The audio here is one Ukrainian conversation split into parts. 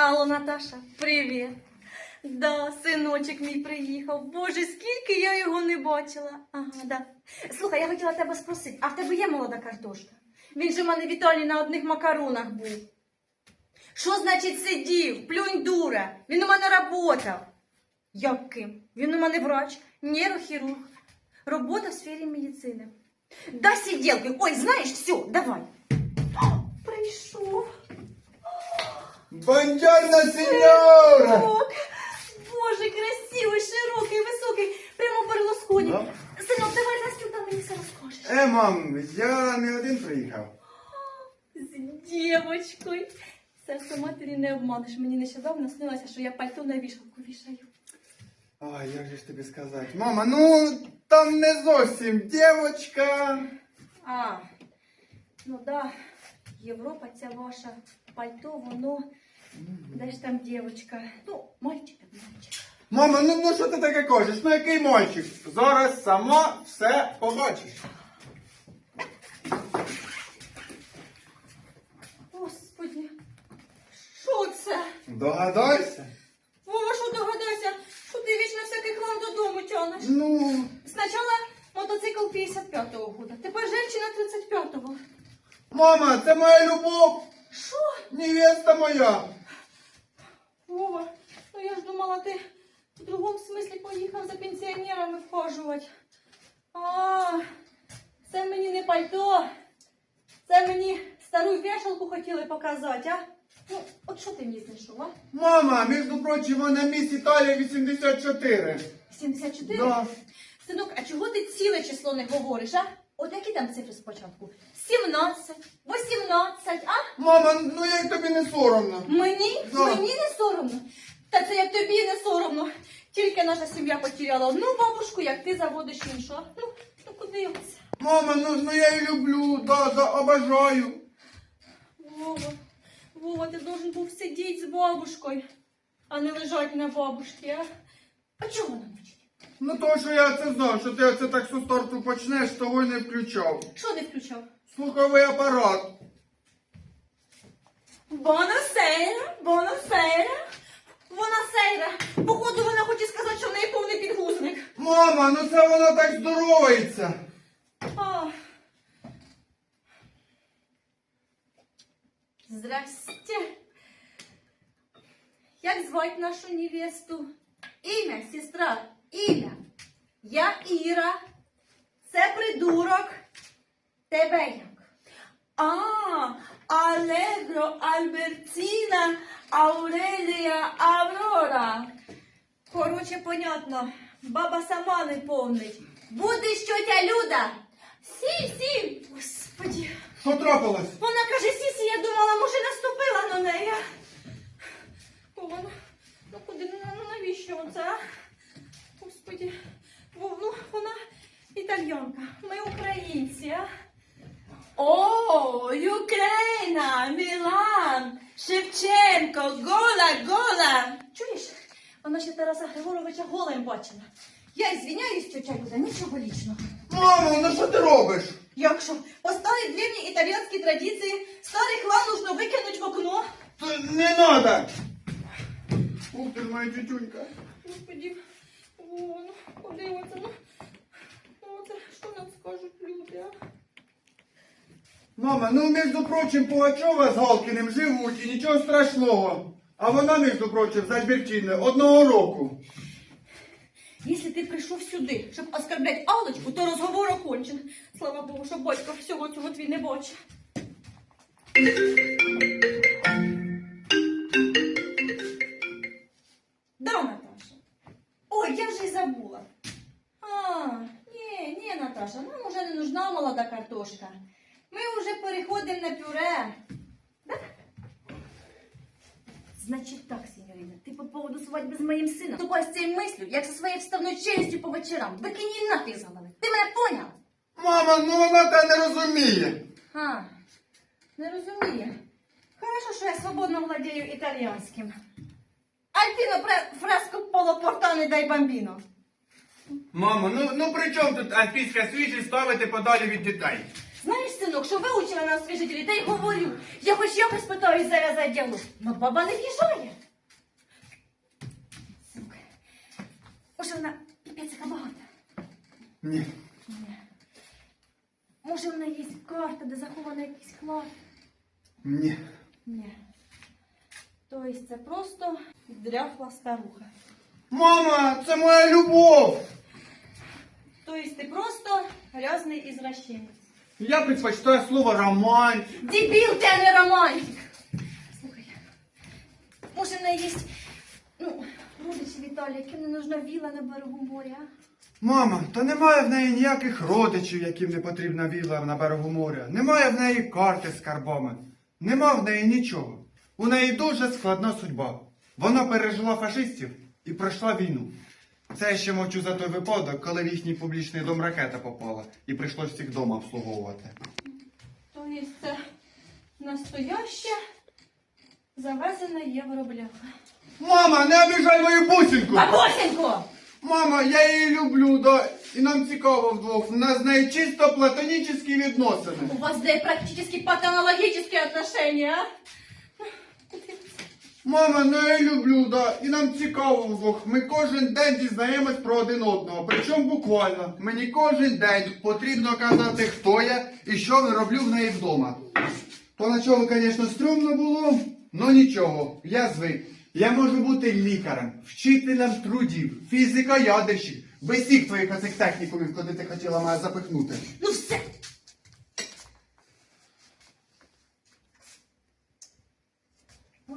Алло, Наташа, привіт. Да, синочок мій приїхав. Боже, скільки я його не бачила. Ага, да. Слухай, я хотіла тебе спросити, а в тебе є молода картошка? Він же в мене в Італії на одних макаронах був. Що значить сидів? Плюнь дура. Він у мене работав. Як ким? Він у мене врач, нейрохірург. Робота в сфері медицини. Да, сиделки. Ой, знаєш, все, давай. Прийшов. Бонджорно, сеньора! Синок. Боже, красивий, широкий, високий, прямо Берлосконі. Да? Синок, давай стіл, там мені все розкажеш. Е, мам, я не один приїхав. З дівочкою. Серце матері не обманеш. Мені нещодавно снилося, що я пальто на вішалку вішаю. Ой, як же ж тобі сказати? Мама, ну там не зовсім дівочка. А, ну да, Європа ця ваша пальто, воно. Де ж там дівчинка? Ну, мальчик, мальчик. Мама, ну, ну що ти таке кажеш? Ну який мальчик? Зараз сама все побачиш. Господи, що це? Догадайся. Вова, що догадайся, що ти вічно всякий хлам додому тянеш? Ну, Спочатку мотоцикл 55-го года, тепер женщина 35-го. Мама, це моя любов. Що? Невеста моя. Вова, ну я ж думала, ти в другому смислі поїхав за пенсіонерами вхожувати. А, це мені не пальто. Це мені стару вішалку хотіли показати, а? Ну, от що ти мені знайшов, а? Мама, між прочим, вона міс Італія 84. 74? Да. Синок, а чого ти ціле число не говориш, а? От які там цифри спочатку? 17, 18, а? Мама, ну як тобі не соромно? Мені? Да. Мені не соромно. Та це як тобі не соромно. Тільки наша сім'я потеряла одну бабушку, як ти заводиш іншу. а? Ну, ну куди його? Мама, ну, ну я її люблю, да, да, обожаю. Вова, Вова, ти должен був сидіти з бабушкою, а не лежати на бабушці, а? А чого вона мовчить? Ну то, що я це знав, що ти це так з старту почнеш, того й не включав. Що не включав? Слуховий апарат. Бонасейра, бонасейра, бонасейра. Походу, вона хоче сказати, що в неї повний підгузник. Мама, ну це вона так здоровається. А. Здрасте. Як звать нашу невесту? Ім'я, сестра, ім'я. Я Іра. Це придурок. Тебе як? А, Алегро, Альбертіна, Аурелія, Аврора. Короче, понятно. Баба сама не помнить. Будеш тьотя Люда. Сі, сі. Господі. Що трапилось? Вона каже, сісі, я думала, може наступила на неї. Вона, ну куди, ну, ну навіщо оце? а? Господі, ну вона італьянка, ми українці, а? О, Україна, Мілан, Шевченко, гола, гола. Чуєш? Вона ще Тараса Григоровича голим бачила. Я извиняюсь, тетя Люда, нічого лічного. Мамо, ну що ти робиш? Як що? По старій древній італійській традиції старий хлам нужно викинуть в окно. Та Не надо. Ух ти ж моя тютюнька. Господи, о, ну, подивиться, ну, ну, це що нам скажуть люди, а? Мама, ну між прочим, Пугачова з Галкіним живуть і нічого страшного. А вона, між прочим, з Альбертіною одного року. Якщо ти прийшов сюди, щоб оскорблять Аллочку, то розговор окончен. Слава Богу, що батько всього цього твій не бачить. картошка. Ми вже переходимо на пюре. Да? Значит так, сеньорина, ты по поводу свадьбы с моим сыном тупо с цією мислю, як со своєю вставною челюстю по вечорам. Викинь її нафіг з голови. Ти мене поняв? Мама, ну вона те не розуміє. А, не розуміє. Хорошо, що я свободно владію італійським. Альпіно пре- фреско поло портане дай бамбіно. Мамо, ну, ну при чому тут альпійська свіжість ставити подалі від дітей? Знаєш, синок, що виучила нас та й говорю. Я хоч якось питаюсь зав'язати діло. Но баба не в'їжджає. Синок, може вона піпець багата? Ні. Ні. Може в неї є карта, де заховано якийсь клад? Ні. Ні. Тобто це просто дряхла старуха. Мама, це моя любов! Тобто ти просто грязний ізращенець. Я предпочитаю слово романтик. Дебіл, ти а не романтик! Слухай, може в неї є, ну, родичі Віталій, яким не нужна віла на берегу моря, а? Мама, та немає в неї ніяких родичів, яким не потрібна вілла на берегу моря. Немає в неї карти з карбами. Нема в неї нічого. У неї дуже складна судьба. Вона пережила фашистів і пройшла війну. Це я ще мовчу за той випадок, коли в їхній публічний дом ракета попала і прийшлось всіх дома обслуговувати. Тобто це настояще завезена євробляха. Мама, не обіжай мою бусинку! Бабусенько! Мама, я її люблю, да, і нам цікаво вдвох. У нас з нею чисто платонічні відносини. У вас де практически патологические отношения, а? Мама, ну я люблю, да, і нам цікаво вдвох. Ми кожен день дізнаємось про один одного. Причому буквально. Мені кожен день потрібно казати, хто я і що роблю в неї вдома. Поначалу, звісно, стрьомно було, але нічого, я звик. Я можу бути лікарем, вчителем трудів, фізико-ядерщик, без всіх твоїх оцих технікумів, куди ти хотіла мене запихнути. Ну все!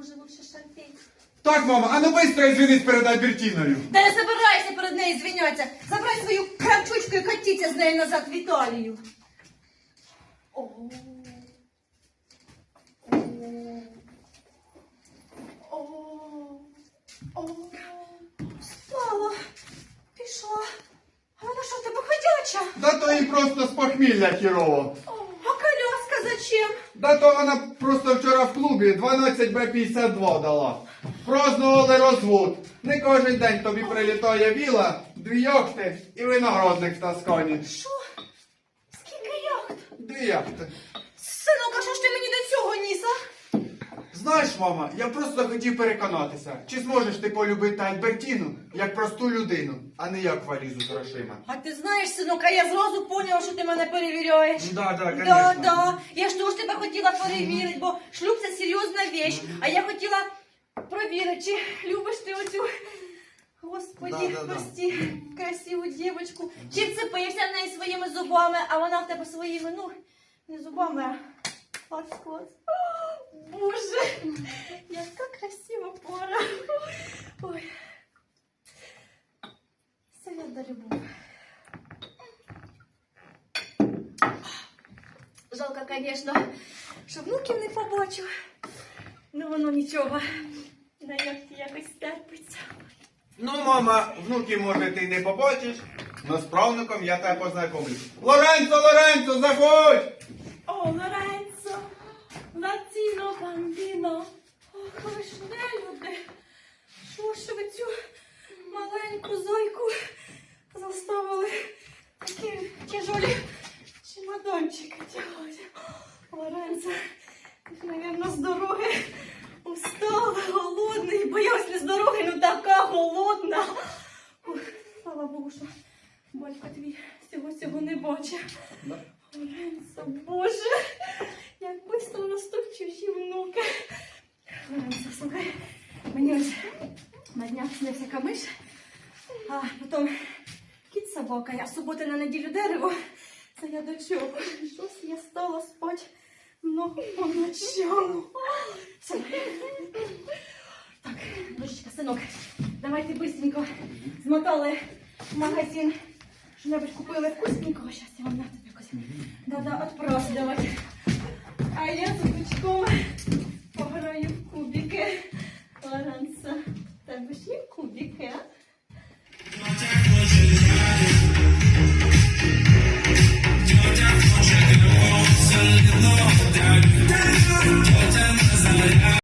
Може лучше шарпей? Так, мама, а ну быстро извинись перед Альбертіною. Та не собирайся перед нею звінятися. Забирай свою кравчучку і катіться з нею назад в Італію. О. О. О. Спала. Пішла. А вона що, в тебе ходяча? Да то їй просто з похмілля хірово. А коляска зачем? Да то вона Просто вчора в клубі 12 Б-52 дала. Празднували розвод. Не кожен день тобі прилітає віла, дві яхти і виноградник в Тоскані. Що? Скільки яхт? Дві яхти. Синок, а що ж ти мені до цього ніс, а? Знаєш, мама, я просто хотів переконатися, чи зможеш ти полюбити Альбертіну як просту людину, а не як валізу з грошима. А ти знаєш, синок, а я зразу поняла, що ти мене перевіряєш. Да, да, Да, конечно. да. Я ж теж тебе хотіла перевірити, бо шлюб це серйозна віч. А я хотіла провірити, чи любиш ти оцю. Господі, Да, да, да. прості, красиву дівочку. Чи вцепився в неї своїми зубами, а вона в тебе своїми, ну, не зубами, а О, Боже, яка красива пора. Ой. Совет до любов. Жалко, звісно, що внуків не побачу. Ну воно нічого. На якось терпиться. Ну, мама, внуків, може, ти не побачиш, но з правнуком я тебе познайомлю. Лоренцо, Лоренцо, заходь! О, Лоренцо, Лаціно, бамбіно. Ох, ви ж не люди. Що ж ви цю маленьку зойку заставили такі тяжолі чемоданчики тягати. Лоренцо, мабуть, з дороги устала, голодний, боялась з дороги, ну така голодна. Ух, слава Богу, що батько твій всього цього не бачить. Лоренцо, Боже, як швидко ростуть чужі внуки. Лоренцо, слухай, мені ось на днях снився камиш, а потім кіт з собакою, а в суботу на неділю дерево. Це я до чого? Щось я стала спати много по ночам. Все. Так, дочечка, синок, давайте быстренько змотали в магазин. Що-небудь купили вкусненького. Щас я вам на тобі якось. Да-да, отпраздновать. А